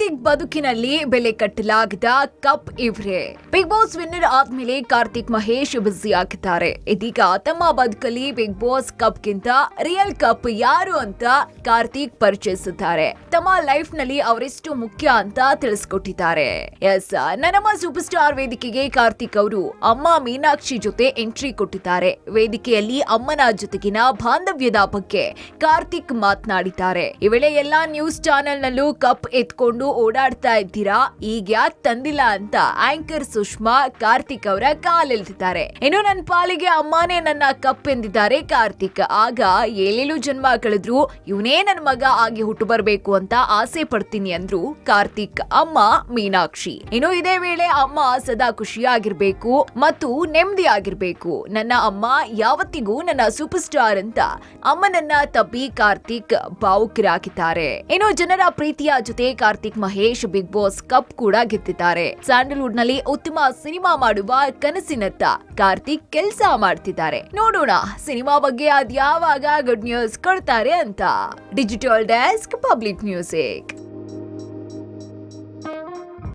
ಕಾರ್ತಿಕ್ ಬದುಕಿನಲ್ಲಿ ಬೆಲೆ ಕಟ್ಟಲಾಗದ ಕಪ್ ಇವ್ರೆ. ಬಿಗ್ ಬಾಸ್ ವಿನ್ನರ್ ಆದ್ಮೇಲೆ ಕಾರ್ತಿಕ್ ಮಹೇಶ್ ಬ್ಯುಸಿ ಆಗಿದ್ದಾರೆ. ಇದೀಗ ತಮ್ಮ ಬದುಕಲ್ಲಿ ಬಿಗ್ ಬಾಸ್ ಕಪ್ ಗಿಂತ ರಿಯಲ್ ಕಪ್ ಯಾರು ಅಂತ ಕಾರ್ತಿಕ್ ಪರಿಚಯಿಸಿದ್ದಾರೆ. ತಮ್ಮ ಲೈಫ್ನಲ್ಲಿ ಅವರೆಷ್ಟು ಮುಖ್ಯ ಅಂತ ತಿಳಿಸ್ಕೊಟ್ಟಿದ್ದಾರೆ. ಎಸ್ ನನ್ನಮ್ಮ ಸೂಪರ್ ಸ್ಟಾರ್ ವೇದಿಕೆಗೆ ಕಾರ್ತಿಕ್ ಅವರು ಅಮ್ಮ ಮೀನಾಕ್ಷಿ ಜೊತೆ ಎಂಟ್ರಿ ಕೊಟ್ಟಿದ್ದಾರೆ. ವೇದಿಕೆಯಲ್ಲಿ ಅಮ್ಮನ ಜೊತೆಗಿನ ಬಾಂಧವ್ಯದ ಬಗ್ಗೆ ಕಾರ್ತಿಕ್ ಮಾತನಾಡಿದ್ದಾರೆ. ಈ ವೇಳೆ ಎಲ್ಲಾ ನ್ಯೂಸ್ ಚಾನೆಲ್ ನಲ್ಲೂ ಕಪ್ ಎತ್ಕೊಂಡು ಓಡಾಡ್ತಾ ಇದ್ದೀರಾ? ಈಗ ಯಾಕ್ ತಂದಿಲ್ಲ ಅಂತ ಆಂಕರ್ ಸುಷ್ಮಾ ಕಾರ್ತಿಕ್ ಅವರ ಕಾಲೆಳ್ತಿದ್ದಾರೆ ಇನ್ನು ನನ್ನ ಪಾಲಿಗೆ ಅಮ್ಮನೇ ನನ್ನ ಕಪ್ ಎಂದಿದ್ದಾರೆ ಕಾರ್ತಿಕ್. ಆಗ ಏಳೇಳು ಜನ್ಮ ಕಳೆದ್ರು ಇವನೇ ನನ್ನ ಮಗ ಆಗಿ ಹುಟ್ಟು ಬರ್ಬೇಕು ಅಂತ ಆಸೆ ಪಡ್ತೀನಿ ಅಂದ್ರು ಕಾರ್ತಿಕ್ ಅಮ್ಮ ಮೀನಾಕ್ಷಿ. ಇನ್ನು ಇದೇ ವೇಳೆ ಅಮ್ಮ ಸದಾ ಖುಷಿಯಾಗಿರ್ಬೇಕು ಮತ್ತು ನೆಮ್ಮದಿ ಆಗಿರ್ಬೇಕು ನನ್ನ ಅಮ್ಮ ಯಾವತ್ತಿಗೂ ನನ್ನ ಸೂಪರ್ ಸ್ಟಾರ್ ಅಂತ ಅಮ್ಮನನ್ನ ತಬ್ಬಿ ಕಾರ್ತಿಕ್ ಭಾವುಕರಾಗಿದ್ದಾರೆ. ಇನ್ನು ಜನರ ಪ್ರೀತಿಯ ಜೊತೆ Karthik Mahesh big boss cup ಕೂಡ ಗೆದ್ದಿದ್ದಾರೆ. ಸ್ಯಾಂಡಲ್ವುಡ್ನಲ್ಲಿ ಉತ್ತಮ ಸಿನಿಮಾ ಮಾಡುವ ಕನಸಿನತ್ತ ಕಾರ್ತಿಕ್ ಕೆಲಸ ಮಾಡ್ತಿದ್ದಾರೆ. ನೋಡೋಣ, ಸಿನಿಮಾ ಬಗ್ಗೆ ಅದ್ಯಾವಾಗ ಗುಡ್ ನ್ಯೂಸ್ ಕೊಡ್ತಾರೆ ಅಂತ. Digital desk public music